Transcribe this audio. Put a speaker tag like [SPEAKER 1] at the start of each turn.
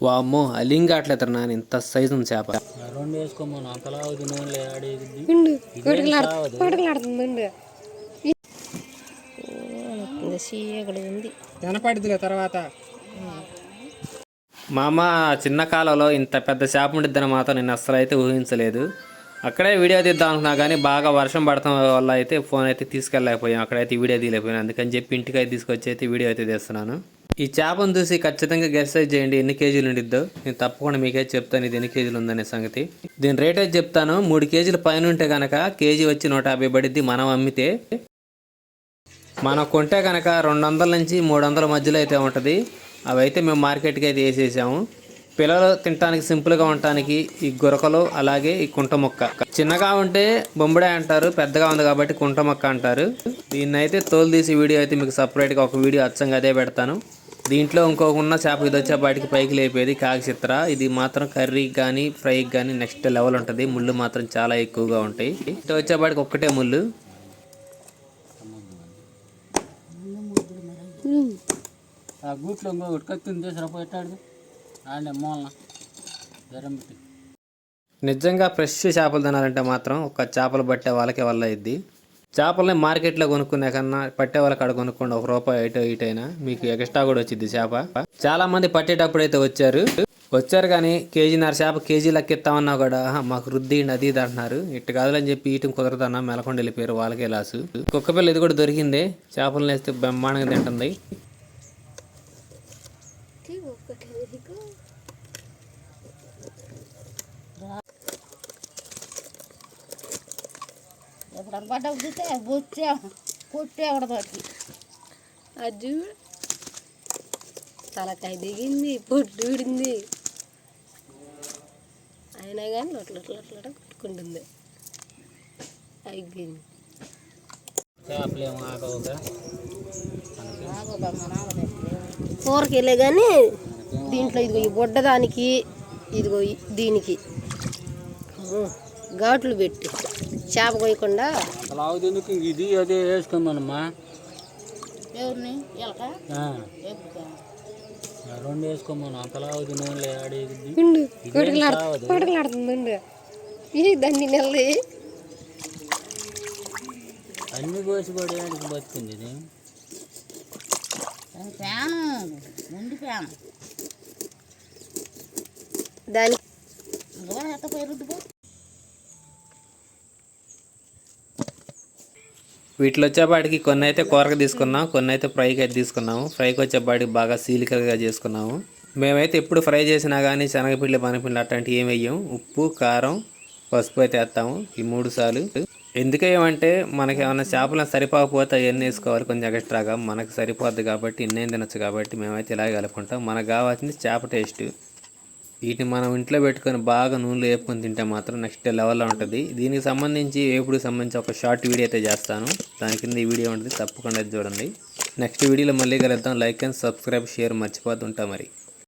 [SPEAKER 1] వామ్మో అలింగా అట్లేదు నాన్న ఇంత సైజు ఉంది చేప.
[SPEAKER 2] రెండు అంతలా
[SPEAKER 3] ఉంది.
[SPEAKER 2] కనపడుతులే తర్వాత.
[SPEAKER 1] మా అమ్మ చిన్న కాలంలో ఇంత పెద్ద చేప ఉండిద్దని మాత్రం నేను అస్సలు అయితే ఊహించలేదు. అక్కడే వీడియో తీద్దాం అనుకున్నా కానీ బాగా వర్షం పడటం వల్ల అయితే ఫోన్ అయితే తీసుకెళ్ళలేకపోయాం. అక్కడైతే వీడియో తీయలేకపోయాను. అందుకని చెప్పి ఇంటికి అయితే తీసుకొచ్చి అయితే వీడియో అయితే తీస్తున్నాను. ఈ చేపను చూసి ఖచ్చితంగా గెస్ చేయండి ఎన్ని కేజీలు ఉండిద్దో. నేను తప్పకుండా మీకే చెప్తాను ఇది ఎన్ని కేజీలు ఉందనే సంగతి. దీని రేట్ అయితే చెప్తాను. మూడు కేజీల పైన ఉంటే కనుక కేజీ వచ్చి నూట యాభై పడిద్ది మనం అమ్మితే. మనం కొంటే కనుక రెండు వందల నుంచి మూడు వందల మధ్యలో అయితే ఉంటుంది. అవి అయితే మేము మార్కెట్కి అయితే వేసేసాము. పిల్లలు తినడానికి సింపుల్గా ఉండటానికి ఈ గురకలు అలాగే ఈ కుంట మొక్క. చిన్నగా ఉంటే బొంబడే అంటారు పెద్దగా ఉంది కాబట్టి కుంట మొక్క అంటారు. దీన్ని అయితే తోలు తీసి వీడియో అయితే మీకు సపరేట్గా ఒక వీడియో అచ్చంగా అదే పెడతాను. దీంట్లో ఇంకొక ఉన్న చేప ఇది వచ్చే బయటికి పైకి లేపేది కాకచిత్ర. ఇది మాత్రం కర్రీకి కానీ ఫ్రైకి కానీ నెక్స్ట్ లెవెల్ ఉంటుంది. ముళ్ళు మాత్రం చాలా ఎక్కువగా ఉంటాయి. ఇటు వచ్చేపాటికి ఒక్కటే ముళ్ళు.
[SPEAKER 2] ఆ గూట్లో ఇంకొకటి కత్తిని తీసుకురా పెట్టాడు ఆడే మూలన. జ్వరం పెట్టి
[SPEAKER 1] నిజంగా ఫ్రెష్ చేపలు తినాలంటే మాత్రం ఒక చేపలు పట్టే వాళ్ళకే వల్ల ఇద్ది చేపల్ని మార్కెట్లో కొనుక్కునే కన్నా పట్టే వాళ్ళకి అక్కడ కొనుక్కోండి. ఒక రూపాయి ఇటు ఇటైనా. మీకు ఎక్స్ట్రా కూడా వచ్చింది చేప. చాలా మంది పట్టేటప్పుడు అయితే వచ్చారు. వచ్చారు కానీ కేజీన్నర చేప కేజీ లెక్కిస్తామన్నా కూడా మాకు రుద్ది అది ఇది అంటున్నారు. ఇటు కాదులని చెప్పి ఈటం కుదరదన్నా మెలకొండ వెళ్ళిపోయారు వాళ్ళకే లాసు. కుక్క పిల్ల ఇది కూడా దొరికింది. చేపలు వేస్తే బ్రహ్మాండంగా తింటుంది.
[SPEAKER 3] ఎప్పుడు పడ్డా చూస్తే బొచ్చా కొట్టే ఒకటి అది తలకాయ దిగింది పొట్టు ఊడింది. అయినా కానీ అట్లా కొట్టుకుంటుంది. అయిపోయింది. కూరకి వెళ్ళే కానీ దీంట్లో ఇదిగో ఈ బొడ్డ దానికి ఇదిగో దీనికి. ఘాట్లు పెట్టి. చేప
[SPEAKER 2] ఆవుది ఎందుకు? ఇది అదే వేసుకోమనమ్మా
[SPEAKER 3] ఎవరిని?
[SPEAKER 2] రెండు వేసుకోమను అంతలా అవుతుంది నూనె ఆడేది ఇదేం.
[SPEAKER 3] కొడుకులాడుతుంది ఈ దాన్ని నెల్లి
[SPEAKER 2] అన్ని కోసి పడేయడానికి బతుకుంది ఇది.
[SPEAKER 3] దాని
[SPEAKER 1] వీటిలో వచ్చేపాటికి కొన్ని అయితే కూరకు తీసుకున్నాం కొన్ని అయితే ఫ్రైకి అయితే తీసుకున్నాము. ఫ్రైకి వచ్చేపాటికి బాగా సీలికలుగా చేసుకున్నాము. మేమైతే ఎప్పుడు ఫ్రై చేసినా కానీ శనగపిండి పనిపిండి అట్లాంటివి ఏమి వేయం ఉప్పు కారం పసుపు అయితే వేస్తాము ఈ మూడు సార్లు. ఎందుకేమంటే మనకి ఏమైనా చేపలు సరిపోకపోతే అవన్నీ వేసుకోవాలి కొంచెం ఎక్స్ట్రాగా. మనకు సరిపోద్ది కాబట్టి ఇన్నేం తినచ్చు కాబట్టి మేమైతే ఇలాగే కలుపుకుంటాం. మనకు కావాల్సింది చేప టేస్ట్. వీటిని మనం ఇంట్లో పెట్టుకొని బాగా నూనెలో వేపుకొని తింటే మాత్రం నెక్స్ట్ లెవెల్లో ఉంటుంది. దీనికి సంబంధించి వేపుడికి సంబంధించి ఒక షార్ట్ వీడియో అయితే చేస్తాను. దాని కింద ఈ వీడియో ఉంటుంది. తప్పకుండా అది చూడండి. నెక్స్ట్ వీడియోలో మళ్ళీ కలుద్దాం. లైక్ అండ్ సబ్స్క్రైబ్ షేర్ మర్చిపోతుంటా మరి.